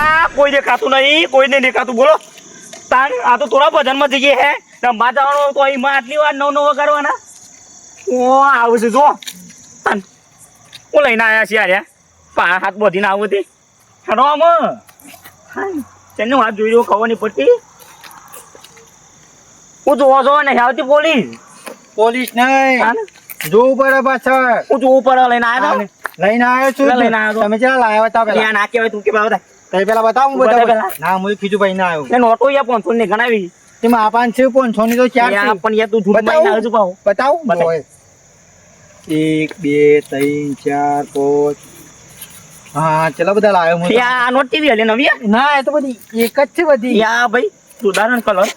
આ કોઈ દેખાતું નહીં કોઈ નહીં દેખાતું બોલો. તાન આ તો થોડા ભજનમાં જઈએ હે. રમવા જવાનું તો અહીંમાં આટલી વાર નવ નવ કરવાના ઓ આવું છે જો. તાન હું લઈને આવ્યા છીએ યાર પા હાથ બધીને આવું હતી. હેડો તેને હાથ જોઈ રહ્યો ખબર નહીં પડતી. હું જોવો છો નહીં આવતી પોલીસ. પોલીસ નહીં. જોવું પડે પાછળ. હું જોવું પડે લઈને આવ્યા લઈને આવ્યો છું. લઈને આવ્યો. તમે ચેલા લાવ્યા હતા પેલા? ના કહેવાય તું કે બાબા તમે પેલા બતાવો બતાવું પેલા. ના હું ખીજુભાઈ ના આવ્યો એ નોટો યા પાંચસો ને ગણાવી. તેમાં આ પાંચ છે પાંચસો ની તો ચાર છે. પણ યા તું જૂઠ આવે છે પાહો. બતાવું? બતાવ. જોય. એક બે ત્રણ ચાર પાંચ. હા ચલો બધા લાવ્યો હું યા આ નોટ ટીવી હલે નવી? ના એ તો બધી એક જ છે બધી. યા ભાઈ ઉદાહરણ કલર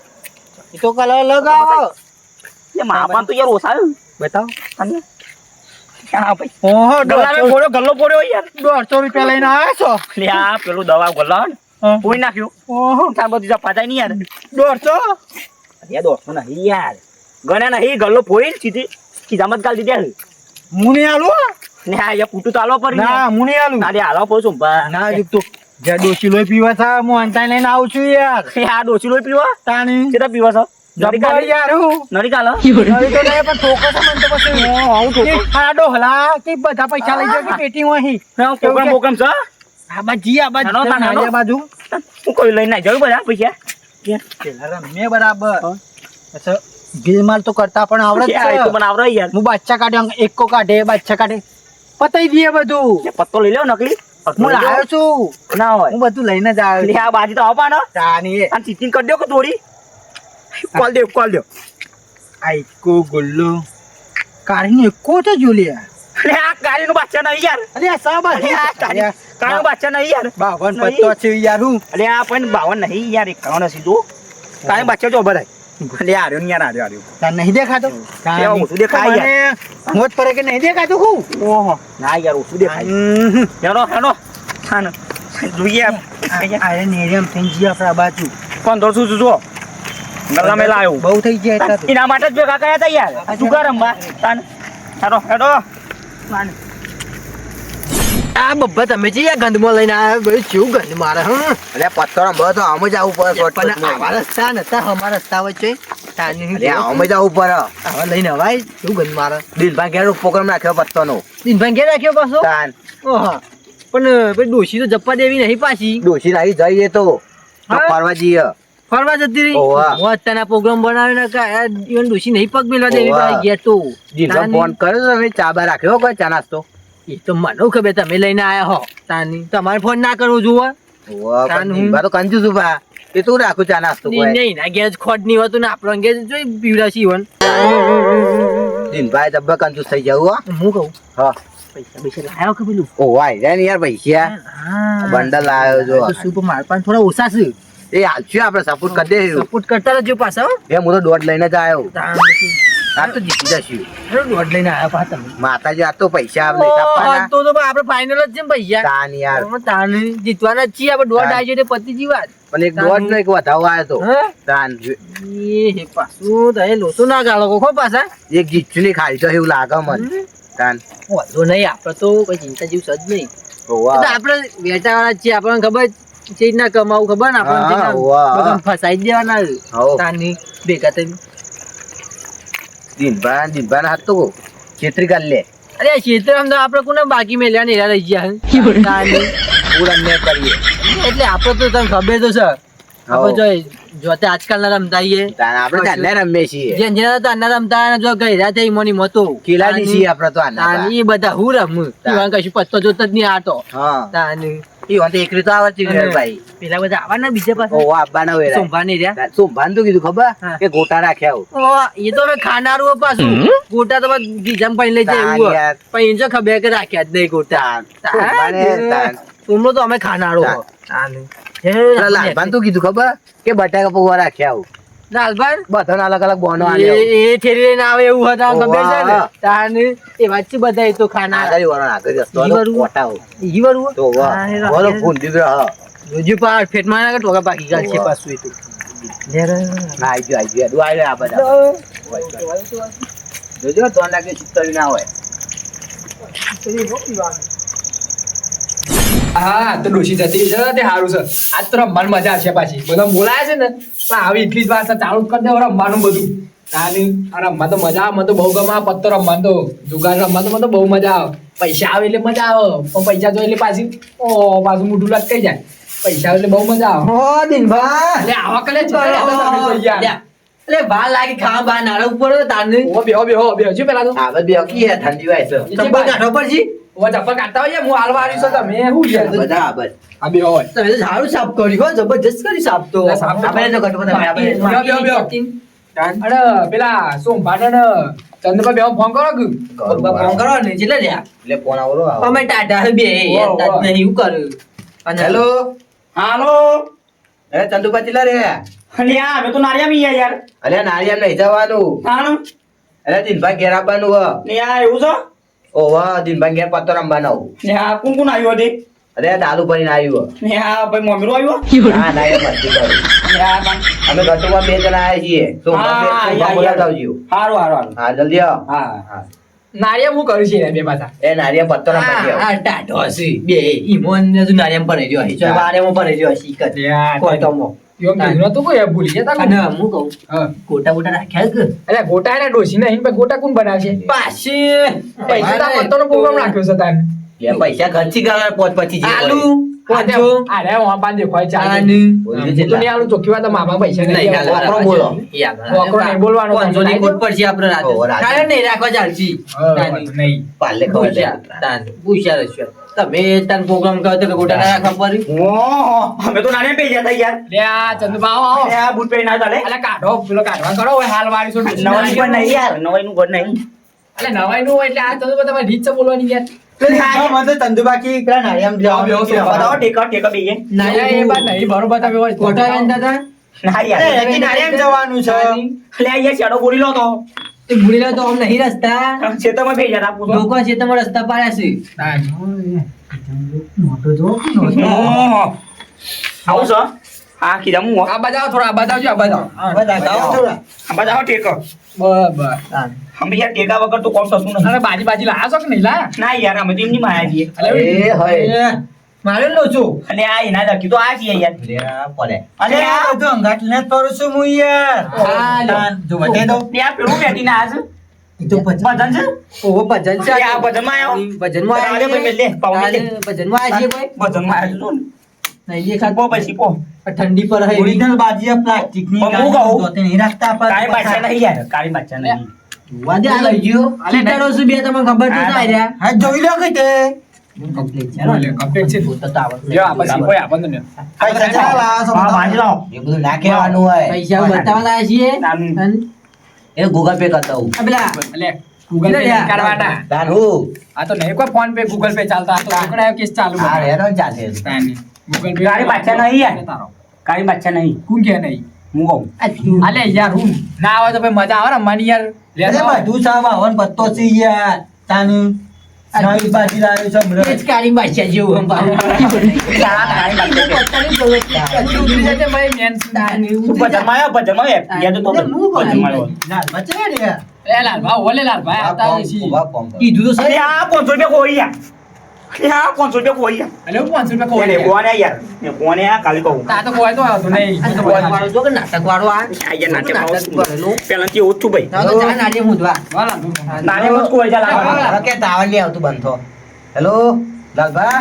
એ તો કલર લગાવો એ માપા તો યાર ઓછા આવ્યું. બતાવો. અને? યા ભાઈ. ઓહો ગલ્લામાં દોઢસો ગલ્લો પડ્યો યાર. દોઢસો રૂપિયા લઈને આવ્યા છો? લે પેલું દવા ગલ્લા કોઈ નાખ્યું. ઓહો. તાર બધું જા પાતાય નહીં યાર. દોઢસો? નહીં યાર. ગણ્યા નહીં ગલ્લો પોઈ સીધી સીધામાં ગાલ દીધા હું નહીં આલું? ને આ યાર કૂટું તો આલો પર ના. હું નહીં આલું. ના હાલો પર છું બા ના હજુ જ્યાં ડોસી લોહી પીવા થા હું અંતાઈ લઈને આવું છું યાર. આ ડોસી લોહી પીવા? તાણી. કેટલા પીવા છો? આવું બધા પૈસા લઈ જાઓ પેટી અહીં? પ્રોગ્રામ પ્રોગ્રામ છે? આ બાજી બાજુ નાનો, નાનો. આ બાજુ. હું કોઈ લઈને આવી બધા પૈસા? પેલા બરાબર. અચ્છા તો કરતા પણ આવડે છે. મને આવડે યાર. હું બાચ્ચા કાઢ્યો એકો કાઢે બાચ્ચા કાઢે. પતાઈ દઈએ બધું. પત્તો લઈ લ્યો નકલી. હું લાવ્યો છું. ના હોય. હું બધું લઈને જ આવ્યો લે આ બાજી તો આવવા ને તાની ચીટિંગ કરી દો કે થોડી કોલ દે કોલ દે આઈકો ગુલ્લો કાઢીને એકો તો જોલ્યા લે આ કાળીનું બાચ્ચા નહીં યાર અરે આ સા અરે કાળી- કાળીનું બાચ્ચા નહીં યાર બાવન. પત્તો છે યાર હું અરે આ પણ બાવન નહીં યાર એકાવન જો કાળીનું બાચ્ચા જો ભરાય લે આર્યો ને યાર આર્યો આર્યો તાર નહીં દેખાતો એ ઓછું દેખાય યાર. મોજ પડે કે નહીં દેખાતો હું ઓહો ના યાર ઓછું દેખાય હમ. હેડો હેડો હા ને જોઈએ આ- નેરિયમ થઈ ગઈ આપણા બાજુ પંદર શું જો ગલ્લા મેલા આવ્યો બહુ થઈ ગયા એના માટે જ ભેગા કર્યા હતા યાર. કર રમવા તાન. હેડો હેડો. આ બબ્બા તમે જે આ ગંધમાં લઈને આવ્યા ભાઈ શું ગંધ મારે હં? અરે પથ્થર બહુ તો આમ જ આવું પડે પણ. આવા રસ્તા નતા અમારા રસ્તા વચ્ચે તાની અરે આમ જ આવવું પડે. આવા લઈને હવાય શું ગંધ મારે? દિલભાઈ ઘેર પ્રોગ્રામ રાખ્યો પત્તોનો દિનભાઈ ઘેર રાખ્યો પાછો? તાન. ઓહો. પણ ડોશી તો જપ્પા દેવી નહીં પાછી. ડોશી નાહી જઈએ તો? ફરવા જઈએ. ફરવા જતી રહી. હું અત્યારના પ્રોગ્રામ બનાવ્યો ને કા ઈવન ડુસી નહીં પગ મેલવા દેવી ભાઈ તો. દિલભાઈ ફોન કર્યો તો તમે ચા બા રાખ્યો કોઈ ચા નાસ્તો? એ તો મને ખબર તમે લઈને આયા હો. તાની તમારે ફોન ના કરવો જોવા. તાન તો કંજૂસ ઊભા એ તું રાખું ચા નાસ્તો નહીં ના ખોટ નહીં હોતું ને આપણો ઘેર જોઈ પીવડાશી ઈવન. દિલભાઈ જબ્બર કંજૂસ થઈ જવું હો. હું કહું? હા. પૈસા પૈસા લાયો કે પેલું? ઓ વાય યાર પૈસા. હા. બંડલ લાવ્યો જો. શું મારા પાસે થોડા ઓછા છે. એ હાલશું આપણે સપોર્ટ કરી દઈશું સપોર્ટ કરતા રહેજો પાછા. એ હું તો દોઢ લઈને જ આવ્યો. આ તો જીતી જશું. દોઢ લઈને આવ્યા પાછા માતાજી આ તો પૈસા આપવાના તો તો આપણે ફાઇનલ જ છે પૈસા. તાન યાર. તાન જીતવાના જ છીએ આપણે દોઢ. આવી જાય પતિ જીવાત પણ એક દોઢ નો એક વધાવો આવ્યો તો. તાન. એ હે પાછું તો એ લોસો ના ગાળો ખો પાછા. એક જીચું ની ખાલી તો એવું લાગે મને. તાન. વાંધો નહીં આપણે તો કઈ ચિંતા જેવું સજ નહીં. આપણે વેચા વાળા છીએ આપણને ખબર જ ના કમાવું ખબર ને આપણને છે ને વાહ. બધાને ફસાઈ દેવાના તાની ભેગા થઈ દિનભા દિનભા ના હાથ તો છેતરી કાઢ લે. અરે ક્ષેત્રમાં તો આપણે કોને બાકી મેલ્યા ને રહી ગયા તાની. પૂરા ને કરીએ. એટલે આપણે તો તમને ખબર તો છે. આપણે જો જોતે આજકાલના રમતા છીએ આપણે તાને રમીએ છીએ. જે જેના તો આના રમતા જો મોની મતો કિલાડી છીએ આપણે તો આના એ બધા હું રમું? કશું પત્તો જોતો જ નહીં આટો હા. તાની. ઈ વાંધો એકરી તો આવડતી અને ભાઈ. પેલા બધા આવવાના બીજા પાસે? ઓ સોમવાર રહ્યા? સોમભાન તો કીધું ખબર? કે ગોટા રાખ્યા. ઓ, એ તો હવે ખાનારું પાછું. ગોટા તો બસ ગીજામાં લઈ જાય. પણ એને જો ખબર કે રાખ્યા જ નહીં ગોટા. તુમનો તો અમે ખાનારો લાલભાન તો કીધું ખબર? કે બટાકા પૌવા રાખ્યા હોવ. લાલભાઈ બધાને અલગ અલગ બોનો એ એ ઠેરી લઈને આવે એવું હતા ખબર છે ને? ઓવા. એ વાત બધા એ તો ખાનારા. આગળ વાળો આગળ જતો ઈ વાળું? ગોટા હોવ. ઈ વાળું તો વાહ. હા, બોલો જોજો ટોકા પાકી છે પાછું એ તો. લે રે. હા, આઈ ગયો, આઈ ગયો. હેડું આઈ રહ્યા આ બધા. જોજો તો લાગે ચિત્તરી ના હોય. હા તો ડોશી જતી છે તે સારું છે. આ તો મન મજા આવશે પાછી. બધા બોલાયા છે ને પણ આવી એટલી જ વાર ચાલુ જ કરી દે રમવાનું બધું. નાની રમવા તો મજા આવે મને તો બહુ ગમે પત્તો રમવા તો. જુગાર રમવા તો મને તો બહુ મજા આવે. પૈસા આવે એટલે મજા આવે પણ પૈસા જો એટલે પાછી ઓ પાછું મોઢું લટકાઈ જાય. પૈસા આવે એટલે બહુ મજા આવે. ઓ દિનભા એટલે આવા કલે છે યાર. એટલે બાર લાગે ખાવા બાર નાળા ઉપર તારને. ઓ બેહો બેહો બેહો છું પેલા તો? આવે બે કી હે ઠંડી વાય છે. ચંપલ કાઢો પડશે ઓ ચપ્પલ કાઢતા હોય હું હાલવા આવી છું તમે. શું બધા આબર આ બેહો હોય. તમે તો સારું સાફ કર્યું હો જબરજસ્ત કર્યું સાફ તો. આપણે તો ઘટો બધા આપણે બેહો બેહો બેહો. અરે પેલા સોમભાને ચંદ્રબા બેહો ફોન કરો કે? ફોન કરો ને એટલે લ્યા. એટલે ફોન આવરો અમે ટાટા બે તાત વાહ. એવું કર્યું. હેલો? હાલો? અરે ચંદુપા ચિલા રે? અમે તો નારિયા યાર. અરે નારિયામ નહીં જવાનું. અરે દિનભાઈ ઘેર આવવાનું હ. ને એવું છે? ઓવા દિનભાઈ ઘેર પત્તો રમવાનો. ને કોણ કોણ આવ્યું હતી અરે દારૂ ભરીને આવ્યું. ને ભાઈ મમ્મીનો આવ્યો? હા ના એ મસ્તી કરું ને આ ભાઈ- અમે ઘટુમાં બે જણા આવ્યા છીએ. સોમવાર બે- હા. હારું હારું હા જલ્દી આવો. હા. હા. નારિયા હું કરું છું બે પાછા? એ નારિયા પત્તો ટાટો બે ઈમોન ને તું નારિયમ પર રહ્યો હશે બારે વારેમાં પર રહ્યો હશે કોટમો યો કીધું નતું કોઈ ભૂલી જતા અને હું કહું હા. ગોટા રાખ્યા કે? અલ્યા ગોટા એને ડોસી નહીં પણ ગોટા કોણ બનાવશે? પાછી. પૈસા તો પત્તોનો પ્રોગ્રામ રાખ્યો છે તાને. એ પૈસા ઘરથી ગાળા પોચ પછી જે આલુ. અરે અરે હું પાન દેખાય ચાલે તો. નહીં આલું વાત મામા પૈસા નહીં વકરો બોલો. વકરો નહીં બોલવાનો. પાંચસો ની ખોટ પડશે આપણે રાતે. ઓહો, નહીં રાખવા ચાલશે. નહીં. પાલે ખબર તાન. પૂછ્યા રસ્યો. તમે તાન પ્રોગ્રામ કરો તો ગોટા ના અમે તો પી યાર. લે આ ચંદુબા આવો. આવો આ બૂટ પહેરી ના ચાલે. અલ્યા કાઢો પેલો કાઢવા કરો હવે હાલ વાળી છો નવાઈ પણ નહીં યાર નવાઈ નું ઘર નહીં નવાઈ એટલે આ ચંદુબા તમારી રીત છે બોલવાની યાર. જવાનું છે. લો તો તે ભૂલી લો તો આમ નહીં રસ્તા. ખેતરમાં બેહી જતા પૂછો લોકો છે તમારા રસ્તા પાડ્યા છે. ઓહો. આવું છે? હા કીધા હું આ બાજુ આવો થોડા આ બાજુ આ બાજુ આ બધા ટેકો. બરાબર. અમે યાર ટેકા વગર તો કોમ થતું નથી. અરે બાજી બાજી લાયા છો કે નહીં લાયા? ના યાર અમે તો એમની માયા છીએ. અલ્યા એ હોય. મારે લો છું અને આ એના દકી તો આ છીએ યાર. પડે. અને આ. હા, લો. ને આ પેલું બેઠી ના આજ ભજન. છે? ઓહો ભજન છે આ ભજનમાં આવ્યો ભજનમાં અરે ભાઈ લે, પાઉં મેલ. લે. ભજનમાં આવ્યા છીએ કોઈ ભજનમાં આવ્યો છું નહીં એ પો પછી પો. ઠંડી પર હે. ઓરિજિનલ પ્લાસ્ટિકની હું કહું નહીં. રાખતા નહીં યાર કાળી બાદશાહ નહીં. વાદે આ લઈ ગયો. અલે, કીટાણુ શું બે તમને ખબર તો ના રહ્યા હા જોઈ લો કઈ તે. કમ્પ્લીટ છે છે. તો પછી કોઈ આપણને નહીં. પૈસા ચાલ આ વાંચી લાવો એ બધું ના હોય પૈસા બતાવવા છીએ એ ગૂગલ પે કરતા હું પેલા અલે, Google Pay નહીં કાઢવાના. આ તો નહીં કોઈ ફોન પે ગૂગલ પે ચાલતા આ તો પકડાયો કેસ ચાલુ હા બધા. ચાલે તાની. Google ગાડી પાછા નહીં યાર. તારો. કાળી બાદશાહ નહીં કોણ કે નહીં હું કહું અલે યાર હું ના આવે તો ભાઈ મજા આવે ને રમવાની યાર લે તો. બધું આવન પત્તો છે યાર તાની નવી બાજી લાવ્યો છે એ જ હમણાં. કાળી બાદશાહ જેવું ભાઈ ભજનમાં આવ્યો ભજનમાં આવ્યો યાદ તો આવ્યો લાલ બચ્ચા ને યાર. એ લાલભાઈ ઓલે લાલભાઈ આ આવતા. કીધું તો સહી. આ પાંચસો રૂપિયા ખોઈ યાર અરે આ પાંચસો રૂપિયા ખોઈ યાર પાંચસો રૂપિયા એને કોને યાર ને કોને આ કાલે કહું. આ તો કોઈ તો આવતું નહીં. આ એ તો નાટક કોઈ વાળો જો કે નાટક વાળો આ? આ નાટક નાટક વાળો. પેલાથી એવું જ ભાઈ. તો જા નાળિયેર મૂંધવા. વાલા તું. નાને કોઈ જા લાગવા કે તાવડ નહીં આવતું બંધ હેલો લાલભા?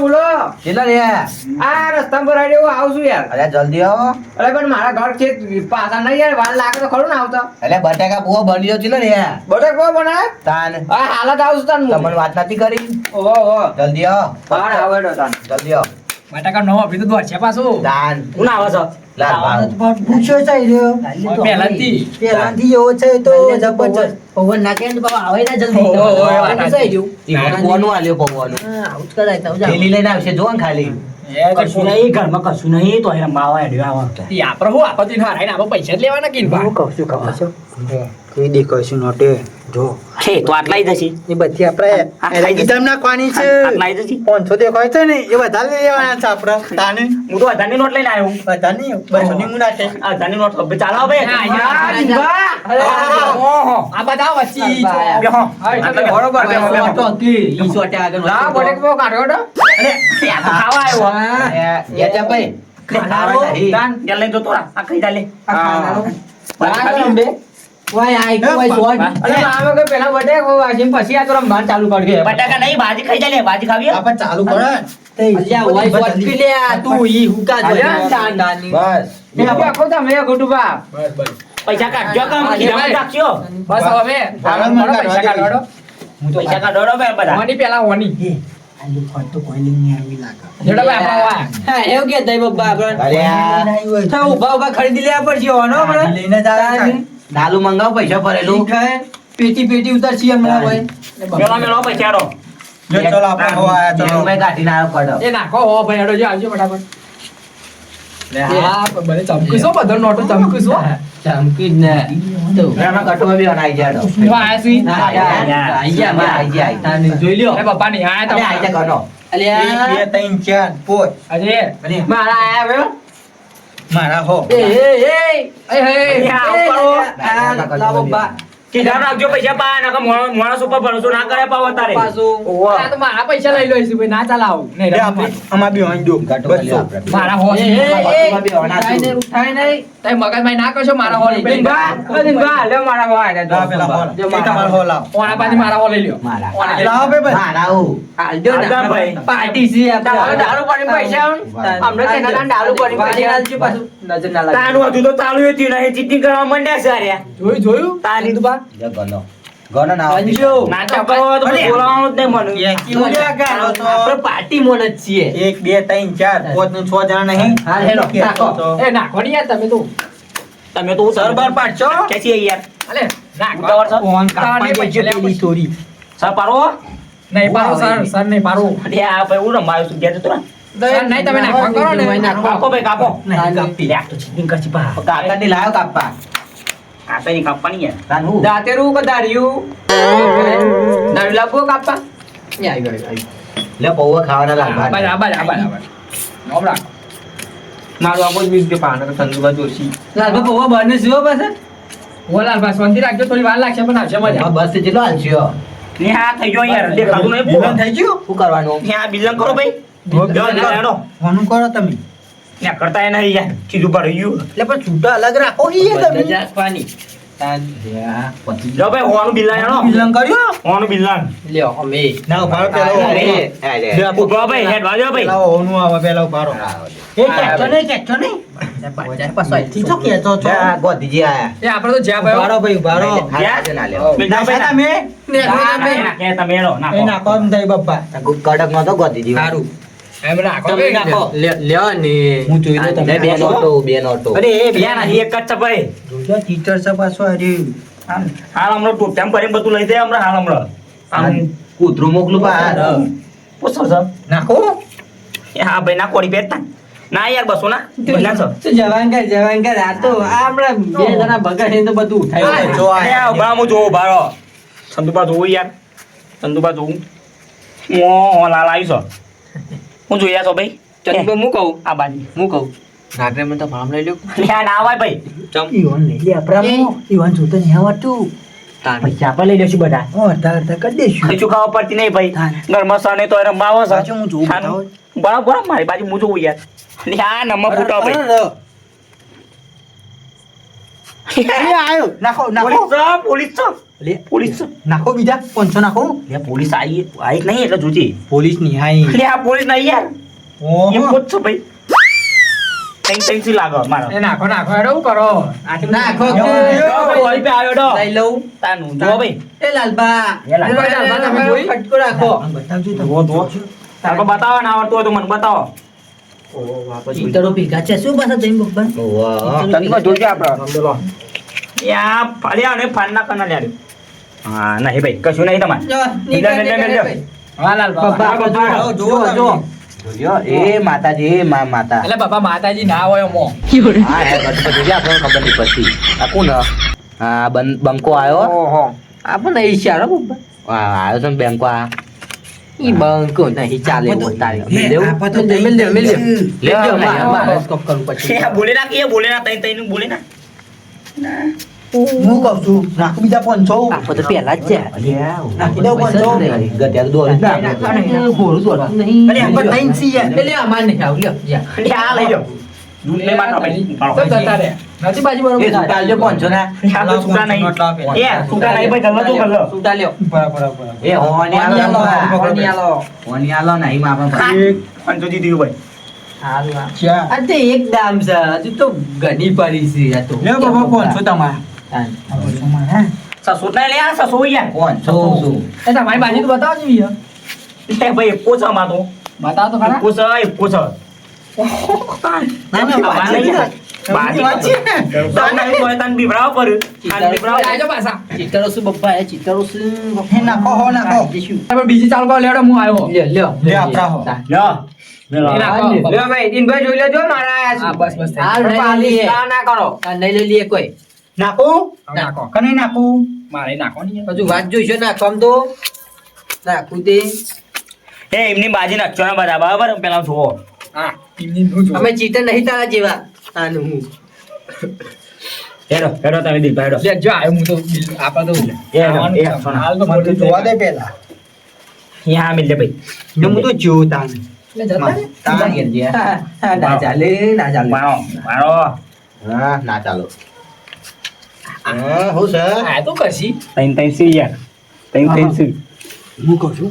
બોલો. કેટલા આ રસ્તા પર આડે હું આવું છું યાર. અરે જલ્દી આવો. અરે પણ મારા ઘર છે પાછા નહીં યાર વાર લાગે તો ખરું ને આવતા. એટલે બટાકા પૂવો બની ગયો છે ને રહ્યા બટેક બહુ બનાય તાન. આ હાલત આવું છું તાન તમને વાત નથી કરી? ઓહો ઓહો. જલ્દી આવો. બાર આવેડો તાન. જલ્દી આવો. બટાકા નો આપી દોર છે પાછું. તાન હું ના આવે છે? પણ પૂછ્યો છે રહ્યો. પહેલાથી. પેલાથી એવો છે તો જબરજસ્ત. પવન નાખે ને બાબા આવે ના જલ્દી. ઓહો, ઓહો, તમે વાત ઘસાઈ રહ્યું. ઈ કોનું આલ્યો પવવાનું હા, કરાય તો જાઓ. લઈને આવશે જો ખાલી. કશું નહીં ઘરમાં કશું નહીં તો એને માવા હેડ્યો આવા. આપણે હું આપતી ના આપણે પૈસા જ લેવાના કીન બા કહું ખબર છે? કઈ દેખાશું નોટે જો. છે તો આટલાય જશે. એ બધી આપણે ગીતામાં નાખવાની છે. આટલાય જશે. પાંચસો દેખાય છે ને એ વધારે લઈ લેવાના છે આપણે. તાને? હું તો અધાની નોટ લઈને આવ્યો. અધાની? બસો ની મુના છે આ હજારની નોટ હવે ચાલો હવે. આ. આ બધા વચ્ચી છો. બેહો. હા, બરોબર. ઓટો હતી, ઈ સોટે આગળ ના. બોટેક બહુ કાઢો તો. આ તો ખાવા આવ્યો. ખાનારો. દાન ગયા લઈને તોરા. આ ખાઈ જા લે. બરાબર, બે. વાય આઈ ગયો, વાય સોટ. અરે આમાં કોઈ પેલા બોટેક હોય પછી આ તો રમવાનું ચાલુ કરજો. બટાકા નહીં ભાજી ખાઈ જા લે ભાજી ખાવી હે? આપણે ચાલુ કરો અલ્યા, વાય સોટ પી લે, તું ઈ હુકા અલ્યા, જોઈ. બસ. એ આખો તમે એ ખોટું બસ, બસ. પૈસા કાઢજો કામ હા, રાખજો. બસ હવે ભાડા મને પૈસા કાઢો. પૈસા કાઢો. રો બધા. ઓની પેલા ઓની આ લોકો તો કોઈ નહીં આવી લાગે. જેડો ભાઈ આપણા હા, એવું કે તઈ બબ્બા આપણે. અરે તો ઊભા ઊભા ખરીદી લેવા પડશે હોનો આપણે. લઈને જ આવે ડાલુ મંગાવ પૈસા ભરેલું. પેટી પેટી ઉતાર છીએ હમણાં ભાઈ મેલો મેળો પૈસા રો જો ચલો આપણે હવા આયા ચલો. જેવું કાઢીને આવ્યો કડો એ નાખો હો ભાઈ હેડો જો આવજો ફટાફટ. હા. બને ચમકું બધો નોટો ચમકું ચમકી ને. તો. એનો કટો બી અનાઈ જાડો જો આયા છી ના, આઈ ગયા, માં આઈ ગયા. તાની જોઈ લ્યો. એ પપ્પા ની આયા અરે આઈ કનો અલ્યા. બે ત્રણ ચાર પાંચ. અરે મારા આયા. મારા હો એ, એ, એ. એ લાવો બા. કીધા રાખજો પૈસા પા ના મોણ- માણસ ઉપર ભરોસો ના કરે પાવ તારે પાછું. આ તો મારા પૈસા લઈ લઈશું ભાઈ ના ચાલ આવું નહીં લે આપણે આમાં બી હોય દો લ્યો મારા હોલ હોના ઉઠાય છું. નહીં, ઉઠાય નહીં. તમે મગજમાં ના કરશો મારા હોલ મારા હોય લાવો પેલા હોલ એ તમારો હોલ લાવો. ઓના પાછી મારા હોલ લઈ લ્યો. મારા લાવ ભાઈ ભાઈ. મારા હું હાલજો ને. હાલજા ભાઈ. પાર્ટી છે આ દારૂ- દારૂ પાડીને પૈસા તાન. હમણાં ના દારૂ પાણી પૈસા નાખજો પાછું. નજર ના લાગે. તાનું હતું તો તાળું હતી નહીં ચીટિંગ કરવા માંડ્યા છે જોયું જોયું? તાલી તું બા જો ગનો ગનો ના આવે. નાટક કરવા તો બોલાવવાનું જ નહીં મને. એકી ઉડ્યા ગાળો તો. આપણે પાર્ટી મોન જ છીએ. એક બે ત્રણ ચાર. પાંચનું છ જણા નહીં. હા, હેલો, નાખો. એ નાખો યાર તમે તો. તમે તો સર પાડશો કેસી યાર. અલે નાખો. ફોન કાપવા પૈસા પેલી સ્ટોરી સર પારો નહીં પારો સર. સર નહીં પારો અરે આ ભાઈ હું રમાયો છું. ગયા તો નહીં તમે નાખવા કરો ને. કાપો ભાઈ કાપો. નહીં કાપી. લે તો ચીટિંગ કરશી પા કાકાને લાયો કાપા. આ તો એની કાપવાની યાર તાન હું દાંતેરું કે દારિયું દારૂ લાવવો કાપા એ આવી ગયો, આવી લે પૌવા ખાવાના લાગવા આબાજ નોમ રાખો મારું આખો જ કે પાનો કે તંદુબા જોશી લાગો પૌવા બને જો બસ પાછા ઓલાલ ભાઈ શાંતિ રાખજો થોડી વાર લાગશે પણ આવશે મજા બસ જેટલો હાલશો ને હા થઈ ગયો યાર દેખાતું નહીં થઈ ગયું શું કરવાનું ત્યાં બિલંગ કરો ભાઈ કરો તમે ને કરતા એના નહીં યાર કીધું પર રહ્યું એટલે પણ છૂટા અલગ રાખો કે યાર તમે પાણી તાન પછી જો ભાઈ હોવાનું બિલન હેડો વિલન કર્યો હોવાનું બિલન લ્યો અમે ના ઉભારો પેલો અરે, હોનો. અરે. લે, આપો. ઊભા ભાઈ હેડ વાજો ભાઈ પેલા હોનું આવે પેલા ઉભારો એ કેચો નહીં કેચો નહીં છો જા, ગોધીજી આયા. એ આપણે તો જ્યાં ભાઈ ઉભારો ભાઈ ઉભારો હા, ના લ્યો. બિલન ભાઈ તમે ના, ના, ના, કે તમે હેડો એ નાખો નાખો એમ થાય બાપા કડક નતો ગોધીજી સારું એમ રાખો તમે. નાખો લ્યો ને હું જોઈ લઉં લે, તમે બે નોટો બે નોટો અરે એ બે નહીં એક જ છે ભાઈ જોજો ટીચર છે પાછો અરે હાલ હમણાં ટોટામ કરીને બધું લઈ જાય હમણાં હાલ હમણાં આમ કૂતરું મોકલું બહાર પૂછો સર નાખો એ હા ભાઈ ના કોડી પેટ ના યાર બસો ના બિલન છો તો જવાન કે જવાન કે આ તો આ આપણા બે જણા બગાડે તો બધું ઉઠાય જો અરે આ ઊભા હું જોઉં બારો સંતુબા જોવું યાર સંતુબા જોઉં ઓ લાલ આવી છો હું જોયા છો ભાઈ? ચંદુબા હું કહું? આ બાજુ. હું કહું? નાગરે મને તો ફાર્મ લઈ લ્યો. ક્યાં ના આવે ભાઈ. ઈવન લઈ લે આપણા ઈવન જોતો નહીં આવડતું તાન. પૈસા આપણે લઈ લેશું બધા. ઓ તાર તાર કરી દેશું. ખીચું ખાવા પડતી નહીં ભાઈ. ઘરમાં સને તો રમવા આવો છો. સાચું હું જોઉં બતાવો. બરાબર મારી બાજુ હું જોઉં યાર. લ્યા નંબર ફૂટો ભાઈ. આયો. નાખો નાખો. પોલીસ છો લે પોલીસ નાખો બીજા પાંચસો નાખો. લે પોલીસ આવી આવી નહીં એટલે જોજે. પોલીસની હાઈ લે આ પોલીસ નહીં યાર. એમ પૂછ ભાઈ. ટેન્શન ટેન્શન લાગો મારો એ નાખો નાખો. એડો શું કરો? નાખો ભાઈ પે આવ્યો ડો લઈ લઉં. તાનું જો ભાઈ. એ લાલબા એ લાલબા. તમે જોઈ? ફટકો રાખો. બતાવજો જુઓ, જુઓ. તારકો બતાવો ના આવડતું હોય તો મને બતાવો. ચિતરો ભેગા છે. શું પાછા જઈને બબ્બા ઓવા. તંગમાં જોજો આપણે યા ફાડ્યા અને ફાડના કના લ્યાડ્યું હા નહીં ભાઈ કશું નહીં તમારે. જો, લે, લે, લે, લે, લે. હા લાલ બાબા. જો, જો, જો, જો. જોજો, એ માતાજી મા માતા. એટલે બાપા માતાજી ના હોય મો હા હે આપણને ખબર નહીં પડતી. આ કોણ હા બં- બંકો આવ્યો આપણને ઈશારો બબ્બા આવ્યો તમે બેંકો આ. ઈ બોલે હું કહું છું નાખું બીજા પાંચસો આપણે તો પહેલા જ છે દૂધ લઈ માર ભાઈ તો જતા રે નથી બાજુ બરોબર એ છૂટા આલજો પાંચસો ના આ તો છૂટા નહીં એ છૂટા નહીં ભાઈ ગલ્લો તું ગલ્લો સૂતા લ્યો. હોની આલો, હોની આલો. હોની આલો આપણે એક ભાઈ આ. એક દામ છે હજુ તો ઘણી પડી છે આ તો લે બાબા પાંચસો તમારા હા. આ પાંચસો મારા સસો ના લે આ સસો યાર પાંચસો શું એ તમારી બાજુ તો બતાવો ને ભાઈ એકો છે તો બતાવો તો ખરા છે છે પાછા બીજી ચાલ લેડો હું આવ્યો. લે આપણા હો. લ્યો એ નાખો. લ્યો ભાઈ દિનભાઈ જોઈ લેજો મારા હા બસ બસ. થઈ હાલ ગયું. નહીં લઈએ. ના કરો. આ નહીં લઈ લઈએ કોઈ. નાખું? હવે નાખો. કને નાખું? મારે નાખો નહીં. હજુ વાત જોઈશો નાખવામ તો. નાખું તે એ એમની બાજી નાખજો ને બધા બરાબર પેલા જુઓ. હા. અમે ચીટર નહીં તારા જેવા આનું હું હેડો હેડો તમે દીપા હેડો લે, જો આવ્યો હું તો બિલ આપા દઉં એ આવવાનું એ છે. સોના. હાલ તો મને તો બોલું જોવા દે નહીં. પેલા યા મિલ દે ભાઈ ને હું તો જોઉં તાન લે, જતા રે. તાન ના ચાલે ના ચાલે મારો મારો હા ના ચાલો હા હું છે આ તો કશી તૈન તૈન સી યાર તૈન તૈન સી હું કહું છું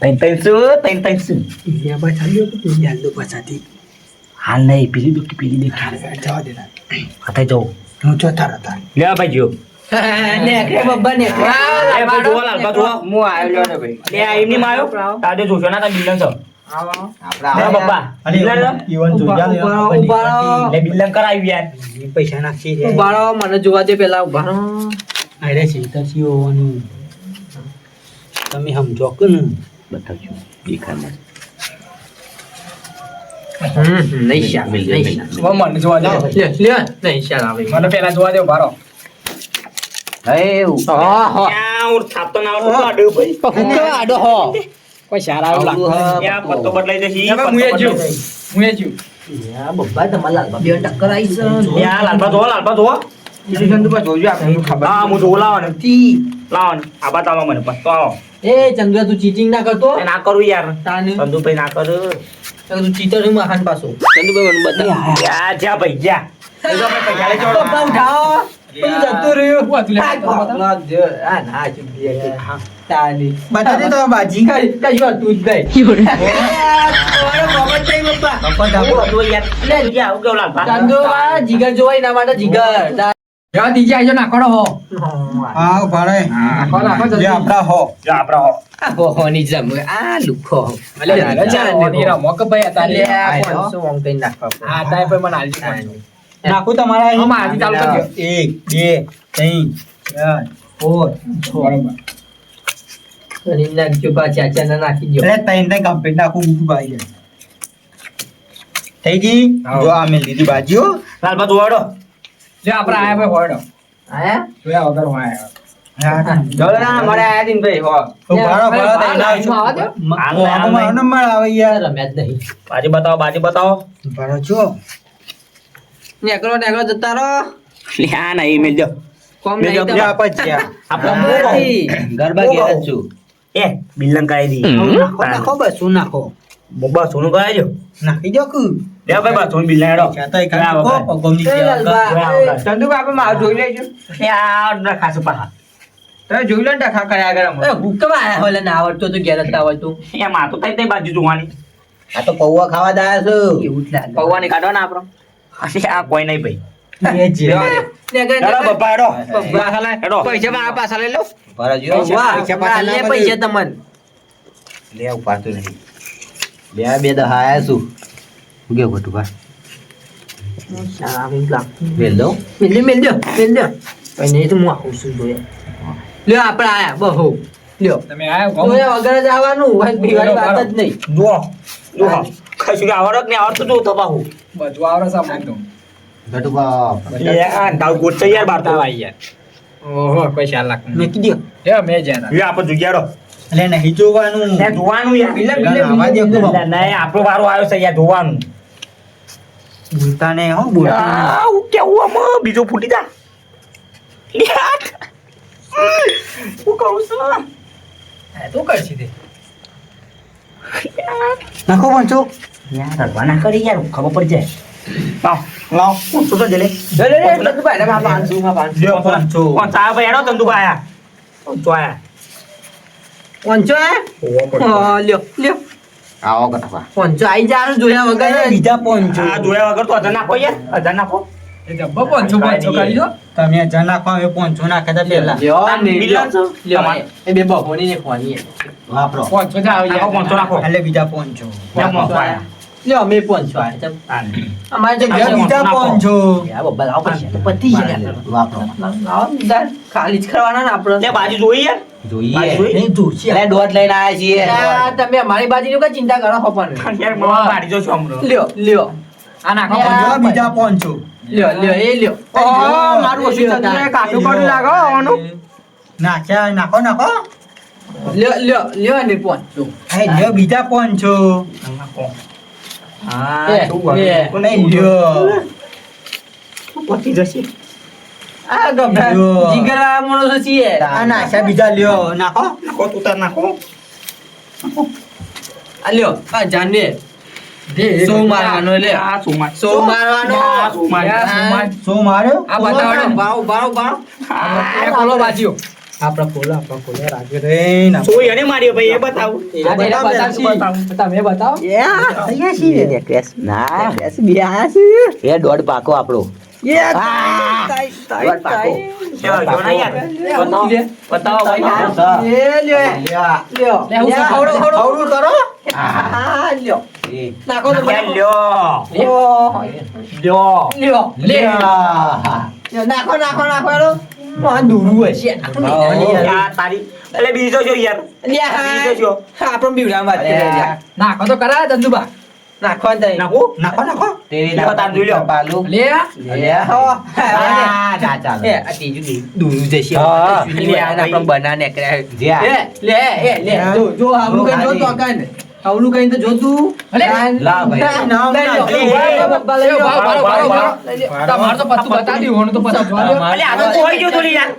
તૈન તૈન સુ તૈન તૈન સુ ઇન્ડિયા બચાવ્યો તો તું યાદ દો પાછાથી હાલ નહીં પેલી દુખી પેલી દુખી જવા દે. હાથે જાઉં હું ચોથા હતા લે ભાઈ જો યાર મને જોવા દે પેલા ઊભા રહો. અરે સીતા છીએ હોવાનું તમે સમજો કે ને બતાવજો દેખાય નહીં નહીં મને જોવા દે નહીં શાલ આવે. મને પેલા જોવા દે લાવો ને તી. લાવો આ બતાવો મને પત્તો આવો એ ચંદ્ર તું ચીટિંગ ના કરતો? ના કરું યાર. તાને? ચંદુભાઈ ના કરું. તું ચીટર હું મહાન પાછો. ચંદુભાઈ મને બતા યા જા ભાઈ જા. જીગર જોવાય ના માટે જીગર. તા- જો ત્રીજી આઈ જો નાખોડો હો હા ભાડે નાખો નાખો જલ્દી. આપણા હો જા, આપણા હો. આ હોહોની જમ આ લુખો અલે, અલે, ચાલ, ઓની રમો કે ભાઈ હતા લે. આ પાંચસો ઓમ કઈ નાખવા. આ તાય ભાઈ મને આલજો. નાખું તમારા? આમાં હાથી ચાલુ કરજો. એક બે ત્રણ ચાર પાંચ છ બરોબર. અને નાખજો પા ચાચાને નાખી દો અરે ત્રણ ત્રણ કમ્પ્લીટ નાખું મૂકું ભાઈ. થઈ ગઈ હા. જો આ મેં લીધી બાજુ લાલબા જોવાડો. આપણે આયા ભાઈ. આયા? જોયા વગર આયા. જ નહીં બાજી બતાવો બાજી બતાવો. જો નેકરો નેકરો જતા રહો. લે, આ નહીં મેલ દો. કોમ નહીં જો. આપા. આપણે. જી. ગરબા ઘેર છું. એ કરાવી દી નાખો નાખો બસ શું નાખો? બસ સોનું કરાવજો નાખી દો કુ. લે ભાઈ બસ સોનું બિલ્લન હેડો ત્યાં તો એક હા, નાખો, બાપા. પગોમની એ ત્યાં. લાલબા, હા, એ, હા. ચંદુભા, આપણે મારું જોઈ લેજો. એ આ નખાશું પાછા. એ હુકમ આયા હોય ને આવડતો તો જ આવડતું એ માં તો તઈ તઈ બાજુ જોવાની. આ તો પૌવા ખાવા દાયા છું. એવું જ લાગે. પૌવાની કાઢો ને આપણો? અરે આ કોઈ નહીં ભાઈ. એ જે. પૈસા મારા પાસે લઈ લો. પૈસા પાછા લે ના પૈસા તમને. લે ઉપાડતું નહીં બે બે દહ આયા છું. કેવું ખોટું ભાઈ. વેલ દઉં મેલ દે, મેલ દે, મેલ દે. કઈ નહીં તો હું આવું છું જોયા. લ્યો આપણે આયા બહુ. લ્યો. તમે આયા વગર જ આવવાનું વાત જ નહીં. કશું આવડત ને આવડતું જો તબાહુ બધું આવડે છે અમને તો. ઘટુબા યાર તાવ ગોટ છે યાર બાર તો. બતાવાય યાર ઓહો કોઈ ચાર લાખ મેં કીધું. એ મેં જ્યાં એ આપણે એટલે નહીં જોવાનું. જોવાનું યાર એટલે નહીં આપણો વારો આવ્યો છે યાર જોવાનું. બોલતા. નહીં હો બોલતા કેવું આમાં બીજો ફૂટી જા. યાર. હું કહું છું તું કરશી તે. નાખો પંચો યાર રડવા ના કરી યાર ખબર પડી જાય. લાવ લાવ. હું તો જલે? જલે તું ભાઈ ના પાંચસો પાંચસો. ભાઈ હેડો તંદુ ભાઈ આયા આયા. પંચો હે? લ્યો લ્યો. આવો ઘટુબા પંચો આઈ જાનું જોયા વગર બીજા પંચો આ જોયા વગર તો હજાર નાખો યાર હજાર નાખો. કરી દો. તમે હજાર નાખો અમે પંચો નાખ્યા તા પેલા લ્યો લ્યો. એ. બે બપોરની ને ખવાની વાપરો. પાંચસો જ આવી નાખો. એટલે બીજા આયા લ્યો અમે. તાન. અમારે ઘર બીજા બબ્બા લાવો પતી વાપરો લાવો બીજા ખાલી જ કરવાના ને આપણે બાજુ જોઈ યાર જોઈએ નહીં લઈને છીએ તમે અમારી બાજુની કઈ ચિંતા કરો હપન યાર મારા બારી જો છો લ્યો લ્યો. આ નાખો બીજા પંચો લ્યો લ્યો એ લ્યો. મારું ઓછું તાર. કાઠું કાઠું લાગો. નાખ્યા નાખો નાખો. લ્યો લ્યો લ્યો ને લ્યો બીજા નાખો. લે, હા. કરું? એ લ્યો પતી જશે. આ ગભરા. જીગરવાળા માણસો છીએ. આ નાખ્યા બીજા લ્યો. નાખો નાખો તું તાર નાખો. આ લ્યો આ જાને સો મારવાનો લે? આ સો મારવાનો? આ? શું માર્યો? આ બતાવો ને. બાવ બાવ બાવ એ ખોલો બાજુ આપડા ખોલો આપણા ખોલો રાગે રે ના શું એને માર્યો ભાઈ? એ બતાવો. તમે બતાવો. એ અહીંયા છે. આપણો. દોઢ પાકો. જો જો ના યાર બતાવો. બતાવો બતાવો એ દોડ પાકો લ્યો. લે, હું લ્યો, શું હવડો, હવડો. કરો. હા લ્યો. એ. નાખો તો લ્યો. લ્યો. લ્યો. લ્યો, નાખો નાખો નાખો દૂરું હશે નાખો ને. હા. તારી એટલે બીજો જો યાર બીજો જો હા, બીવડા વાત કરે નાખો તો કરા ધંધુબા નાખો ને નાખો નાખો નાખો તેરી લ્યો, તાર જોઈ લ્યો. પાલું લે લે હો. આ, ચા ચાલો. એ, આ ત્રીજું દી- દૂરું જશે. હા. લે આપણો બનાને કર્યા. જ્યાં. એ, લે, એ, લે. જો, જો, આવલું કઈ જો તો કાંઈ ને. આવલું કઈ તો જોતું લાવ ભાઈ. ના, ના, લો. લો. લો. તો પત્તું બતાવી દીધું, તો લ્યો. અલે આ તો કોઈ તું લે યાર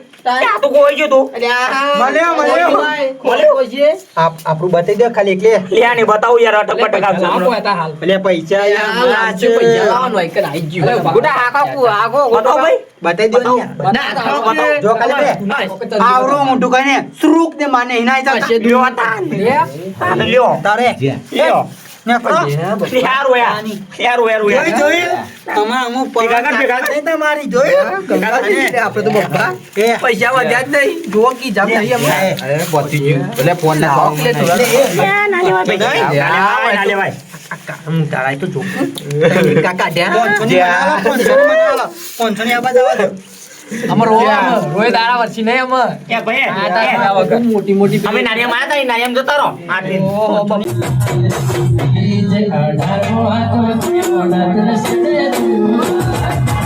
આપણું બતાવી દો ખાલી યાર હાલ. એટલે પૈસા દો ને યાર. ના, ના, બતાવો. જો ખાલી બે. મોટું કઈ શ્રુક ને માને લ્યો. તારે. લ્યો. મોટી મોટી અમે નારિયેળમાં હતા નારિયેળ જતા રહો. અઢારો હાથો જીવન દર્શન